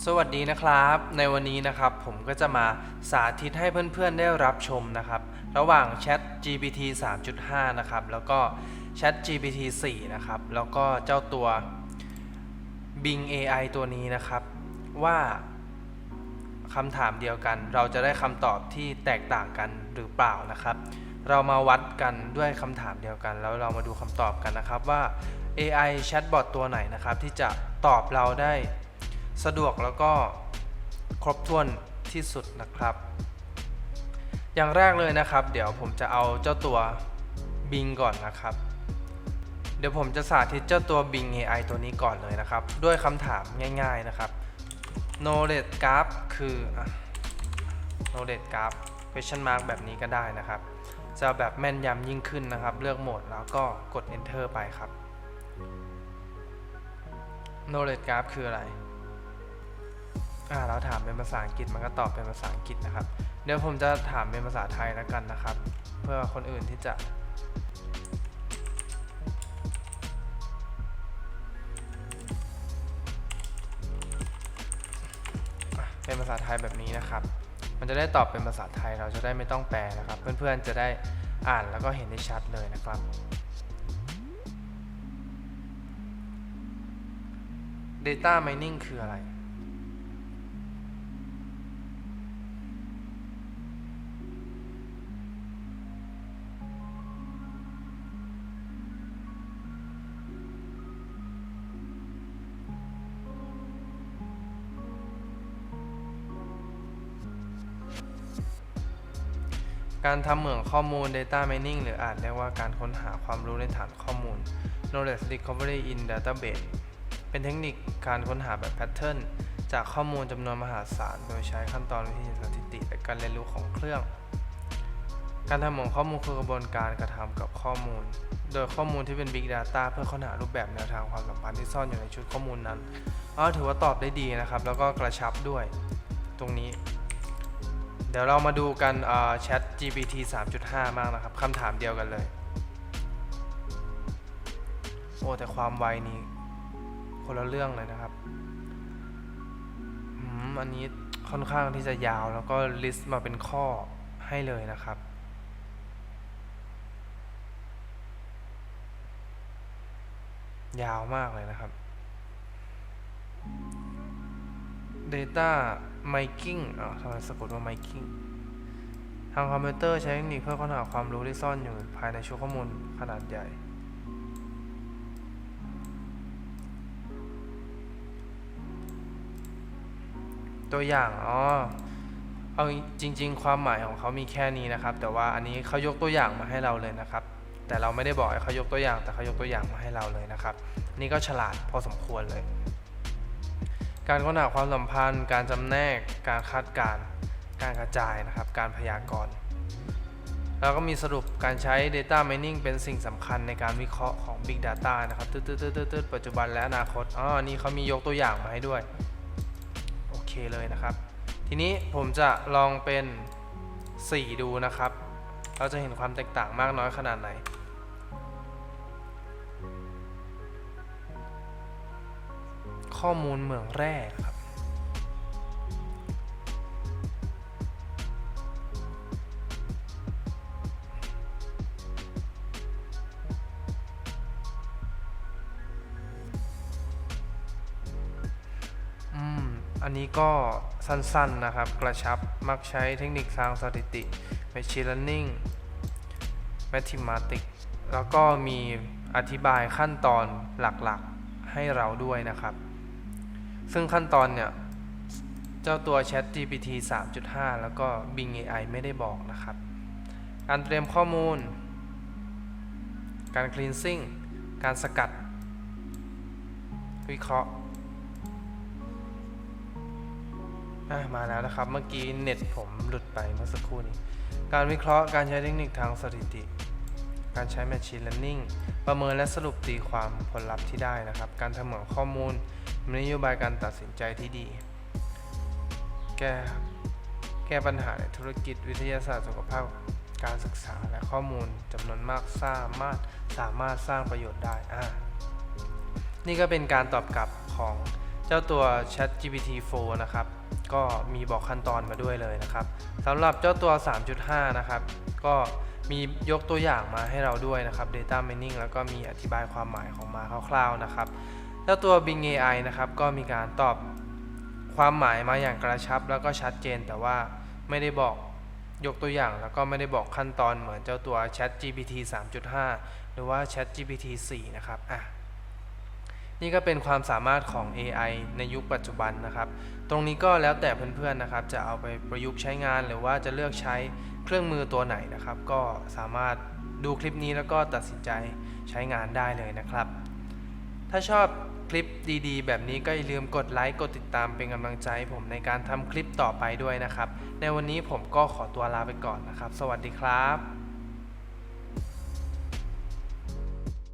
สวัสดีนะครับ ในวันนี้นะครับผมก็จะมาสาธิตให้เพื่อนๆได้รับชมนะครับ ระหว่าง Chat GPT 3.5 นะครับ แล้วก็ Chat GPT 4 นะครับ แล้วก็เจ้าตัว Bing AI ตัวนี้นะครับ ว่าคำถามเดียวกัน เราจะได้คำตอบที่แตกต่างกันหรือเปล่านะครับ เรามาวัดกันด้วยคำถามเดียวกัน แล้วเรามาดูคำตอบกันนะครับว่า AI Chatbot ตัวไหนนะครับ ที่จะตอบเราได้ สะดวกแล้วก็ครบถ้วนที่สุดนะครับ อย่างแรกเลยนะครับ เดี๋ยวผมจะเอาเจ้าตัว Bing ก่อนนะครับ เดี๋ยวผมจะสาธิตเจ้าตัว Bing AI ตัวนี้ก่อนเลยนะครับ ด้วยคำถามง่าย ๆนะครับ knowledge graph คือ knowledge graph question mark แบบนี้ก็ได้นะครับ จะแบบแม่นยำยิ่งขึ้นนะครับ เลือกโหมดแล้วก็กด enter ไปครับ knowledge graph คืออะไร อ่าเราถามเป็นภาษาอังกฤษมันก็ตอบเป็นภาษาอังกฤษนะครับ เดี๋ยวผมจะถามเป็นภาษาไทยแล้วกันนะครับ เพื่อคนอื่นที่จะอะเป็นภาษาไทยแบบนี้นะครับ มันจะได้ตอบเป็นภาษาไทยเราจะได้ไม่ต้องแปลนะครับ เพื่อนๆจะได้อ่านแล้วก็เห็นได้ชัดเลยนะครับ Data Mining คืออะไร การทำเหมืองข้อมูล Data Mining หรืออาจเรียกว่าการค้นหาความรู้ในฐานข้อมูล Knowledge Recovery in Database เป็นเทคนิคการค้นหาแบบแพทเทิร์นจากข้อมูลจำนวนมหาศาล โดยใช้ขั้นตอนวิธีสถิติ และการเรียนรู้ของเครื่อง การทำเหมืองข้อมูลคือกระบวนการกระทำกับข้อมูล โดยข้อมูลที่เป็น Big Data เพื่อค้นหารูปแบบแนวทางความสัมพันธ์ที่ซ่อนอยู่ในชุดข้อมูลนั้นอ๋อถือว่าตอบได้ดีนะครับ แล้วก็กระชับด้วย ตรงนี้ เดี๋ยวเรามาดูกันเอ่อ Chat GPT 3.5 มากนะครับคำถามเดียวกันเลย โอ้ แต่ความไวนี้ คนละเรื่องเลยนะครับอันนี้ค่อนข้างที่จะยาวแล้วก็ลิสต์มาเป็นข้อให้เลยนะครับ ยาวมากเลยนะครับ Data Mining อ่าทำไมสะกดว่า Mining ทางคอมพิวเตอร์ใช้เทคนิคเพื่อค้นหาความรู้ที่ซ่อนอยู่ภายในชุดข้อมูลขนาดใหญ่ตัวอย่าง อ๋อ เอาจริง ๆ ความหมายของเขามีแค่นี้นะครับ แต่ว่าอันนี้เขายกตัวอย่างมาให้เราเลยนะครับ แต่เราไม่ได้บอกให้เขายกตัวอย่าง แต่เขายกตัวอย่างมาให้เราเลยนะครับ นี่ก็ฉลาดพอสมควรเลย การค้นหาความสัมพันธ์ การจำแนก การคาดการณ์การกระจายนะครับ การพยากรณ์ แล้วก็มีสรุปการใช้ Data Mining เป็นสิ่งสำคัญในการวิเคราะห์ของ Big Data นะครับตืดตืดตืดตืดปัจจุบันและอนาคต อ๋อ นี่เขามียกตัวอย่างมาให้ด้วย โอเคเลยนะครับ ทีนี้ผมจะลองเป็น 4 ดูนะครับ เราจะเห็นความแตกต่างมากน้อยขนาดไหน ข้อมูลเหมืองแร่ครับ อืม อันนี้ก็สั้นๆนะครับ กระชับ มักใช้เทคนิคทางสถิติ Machine Learning Mathematics แล้วก็มีอธิบายขั้นตอนหลักๆให้เราด้วยนะครับ ซึ่งขั้นตอนเนี่ย เจ้าตัว Chat GPT 3.5 แล้วก็ Bing AI ไม่ได้บอกนะครับ การเตรียมข้อมูล การ cleansing การสกัด วิเคราะห์มาแล้วนะครับ เมื่อกี้เน็ตผมหลุดไปเมื่อสักครู่นี้ การวิเคราะห์การใช้เทคนิคทางสถิติ การใช้ Machine Learning ประเมินและสรุปตีความผลลัพธ์ที่ได้นะครับ การทำเหมืองข้อมูลมีนโยบายการตัดสินใจที่ดี แก้แก้ปัญหาในธุรกิจวิทยาศาสตร์สุขภาพการศึกษาและข้อมูลจำนวนมากสามารถสามารถสร้างประโยชน์ได้อ่านี่ก็เป็นการตอบกลับของ เจ้าตัว Chat GPT 4 นะครับ ก็มีบอกขั้นตอนมาด้วยเลยนะครับสำหรับเจ้าตัว 3.5 นะครับ ก็มียกตัวอย่างมาให้เราด้วยนะครับ Data Mining แล้วก็มีอธิบายความหมายของมาคร่าวๆนะครับ เจ้าตัว Bing AI นะครับ ก็มีการตอบความหมายมาอย่างกระชับแล้วก็ชัดเจน แต่ว่าไม่ได้บอกยกตัวอย่างแล้วก็ไม่ได้บอกขั้นตอนเหมือนเจ้าตัว Chat GPT 3.5 หรือว่า Chat GPT 4 นะครับ อะ นี่ก็เป็นความสามารถของ AI ในยุคปัจจุบันนะครับ ตรงนี้ก็แล้วแต่เพื่อนๆนะครับ จะเอาไปประยุกต์ใช้งานหรือว่าจะเลือกใช้เครื่องมือตัวไหนนะครับ ก็สามารถดูคลิปนี้แล้วก็ตัดสินใจใช้งานได้เลยนะครับ ถ้าชอบคลิปดีๆ แบบนี้ก็อย่าลืมกดไลค์กดติดตามเป็นกำลังใจผมในการทำคลิปต่อไปด้วยนะครับ ในวันนี้ผมก็ขอตัวลาไปก่อนนะครับ สวัสดีครับ